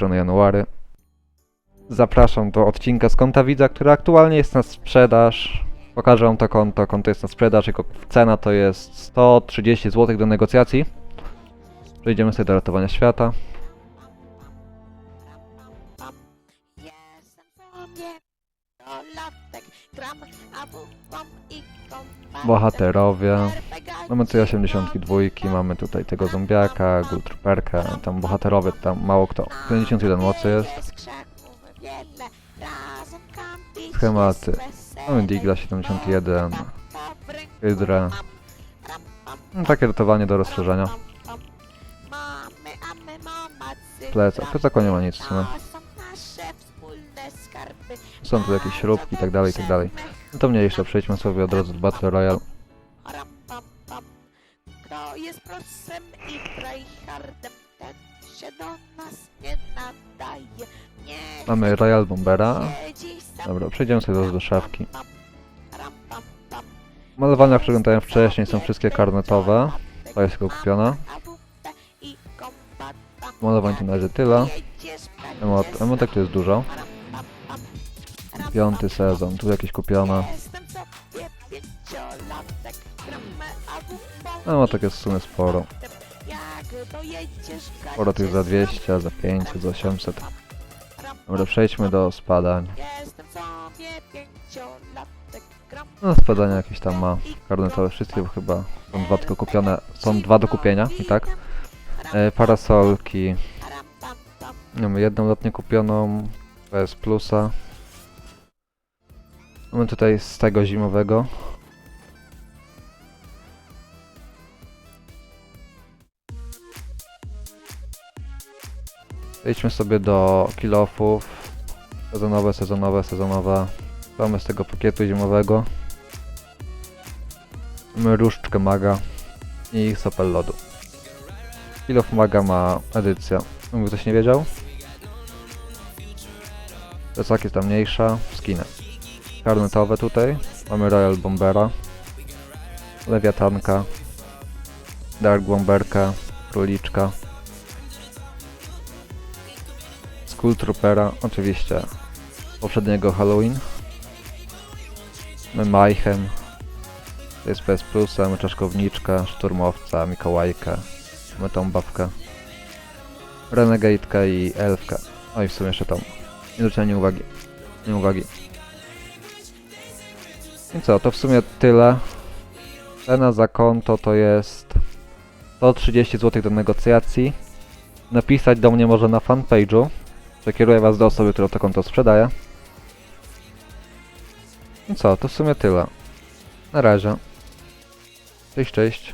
strony January. Zapraszam do odcinka z konta widza, który aktualnie jest na sprzedaż. Pokażę wam to konto. Konto jest na sprzedaż, jego cena to jest 130 zł do negocjacji. Przejdziemy sobie do ratowania świata. Bohaterowie. Mamy tutaj 82, mamy tutaj tego zombiaka, Gultrooperkę, tam bohaterowie, tam mało kto. 51 mocy jest. Schematy. Mamy Digla 71, Papa w ręku Hydra. No, takie ratowanie do rozszerzenia. pam, pam. Mamy, a my mama cyfra. Plecak, w plecaku nie ma nic w sumie. Są tu jakieś śrubki i tak dalej, i tak dalej. No to mniejsze, przejdźmy sobie od razu do Battle Royale. Pam, pam. Kto jest prosem i tryhardem, ten się do nas nie nadaje. Nie Mamy Royal Bombera. siedzi sam. Dobra, przejdziemy sobie do, do szafki. Ram, pam, pam. Malowania, przeglądałem wcześniej, są wszystkie karnetowe. To jest tylko kupione. AWP i pam. Malowań tu należy tyle. Jedziesz, Emot, będziesz emotek tu jest dużo. Ram, pam, pam. Ram, Piąty sezon, tu jakieś kupione. Gramy AWP. Emotek jest w sumie sporo. Sporo tych za 200, za 500, za 800. Dobra, przejdźmy do spadań. No, spadania jakieś tam ma. Karnetowe wszystkie, chyba są dwa tylko kupione. Są dwa do kupienia, i tak. E, parasolki. Mamy jedną lotnię kupioną. PS Plusa. Mamy tutaj z tego zimowego. Przejdźmy sobie do kilofów. Sezonowe, sezonowe, sezonowe. Mamy z tego pakietu zimowego. Mamy różdżkę maga i sopel lodu. Kilof maga ma edycja. Jakby ktoś nie wiedział. Plecak jest tam mniejsza, skiny. Karnetowe tutaj. Mamy Royal Bombera. Lewiatanka. Dark Bomberka. Króliczka. Skull Troopera. Oczywiście. Poprzedniego Halloween. To jest PS Plusa, mamy czaszkowniczka, szturmowca, Mikołajkę. Mamy tą babkę. Renegade'ka i Elfka. O i w sumie jeszcze tą. Nie zwróciłem uwagi. Nie uwagi. I co, to w sumie tyle. Cena za konto to jest 130 zł do negocjacji. Napisać do mnie może na fanpage'u. Przekieruję was do osoby, która to konto sprzedaje. I co, to w sumie tyle. Na razie. Cześć, cześć.